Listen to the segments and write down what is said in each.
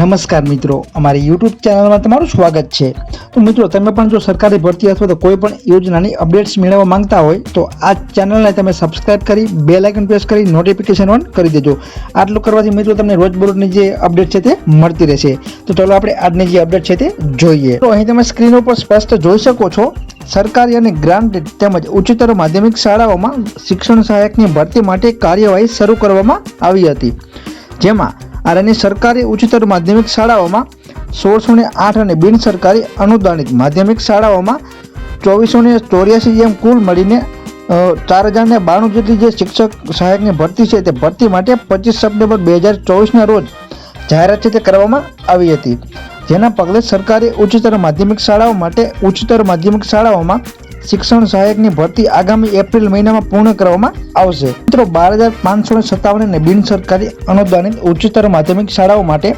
નમસ્કાર મિત્રો, અમારી યુટ્યુબ ચેનલમાં તમારું સ્વાગત છે. તો મિત્રો, તમે પણ જો સરકારી ભરતી અથવા તો કોઈ પણ યોજનાની અપડેટ્સ મેળવવા માંગતા હોય, તો આ ચેનલને તમે સબસ્ક્રાઇબ કરી બે લાઇકન પ્રેસ કરી નોટિફિકેશન ઓન કરી દેજો. આટલું કરવાથી મિત્રો તમને રોજબરોજની જે અપડેટ છે તે મળતી રહેશે. તો ચાલો આપણે આજની જે અપડેટ છે તે જોઈએ. તો અહીં તમે સ્ક્રીન ઉપર સ્પષ્ટ જોઈ શકો છો, સરકારી અને ગ્રાન્ટ તેમજ ઉચ્ચતર માધ્યમિક શાળાઓમાં શિક્ષણ સહાયકની ભરતી માટે કાર્યવાહી શરૂ કરવામાં આવી હતી. જેમાં આરની સરકારી ઉચ્ચતર માધ્યમિક શાળાઓમાં સોળસો ને આઠ અને બિન સરકારી અનુદાનિત માધ્યમિક શાળાઓમાં ચોવીસો ને ચોર્યાસી જેમ કુલ મળીને ચાર હજાર ને બાણું જેટલી જે શિક્ષક સહાયકની ભરતી છે તે ભરતી માટે પચીસ સપ્ટેમ્બર બે હજાર ચોવીસના રોજ જાહેરાત છે તે કરવામાં આવી હતી. જેના પગલે સરકારી ઉચ્ચતર માધ્યમિક શાળાઓ માટે ઉચ્ચતર માધ્યમિક શાળાઓમાં શિક્ષણ સહાયકની ભરતી આગામી એપ્રિલ મહિનામાં પૂર્ણ કરવામાં આવશે. મિત્રો, બાર હજાર પાંચસો સત્તાવન અને બિન સરકારી અનુદાનિત ઉચ્ચતર માધ્યમિક શાળાઓ માટે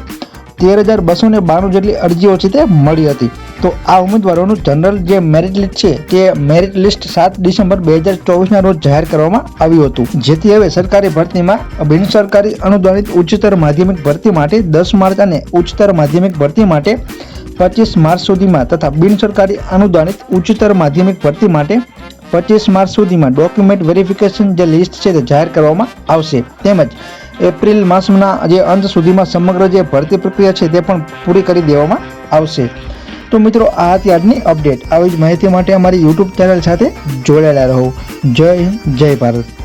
તેર હજાર બસો ને બાણું જેટલી અરજીઓ છે તે મળી હતી. તો આ ઉમેદવારોનું જનરલ જે મેરિટ લિસ્ટ છે, તે મેરિટ લિસ્ટ સાત ડિસેમ્બર બે હજાર ચોવીસના રોજ જાહેર કરવામાં આવ્યું હતું. જેથી હવે સરકારી ભરતીમાં બિન સરકારી અનુદાનિત ઉચ્ચતર માધ્યમિક ભરતી માટે દસ માર્ચ અને ઉચ્ચતર માધ્યમિક ભરતી માટે પચીસ માર્ચ સુધીમાં તથા બિન સરકારી અનુદાનિત ઉચ્ચતર માધ્યમિક ભરતી માટે પચીસ માર્ચ સુધીમાં ડોક્યુમેન્ટ વેરિફિકેશન જે લિસ્ટ છે તે જાહેર કરવામાં આવશે. તેમજ એપ્રિલ માસના જે અંત સુધીમાં સમગ્ર જે ભરતી પ્રક્રિયા છે તે પણ પૂરી કરી દેવામાં આવશે. તો મિત્રો, આ ત્યારની અપડેટ. આવી જ માહિતી માટે અમારી યુટ્યુબ ચેનલ સાથે જોડાયેલા રહો. જય જય ભારત.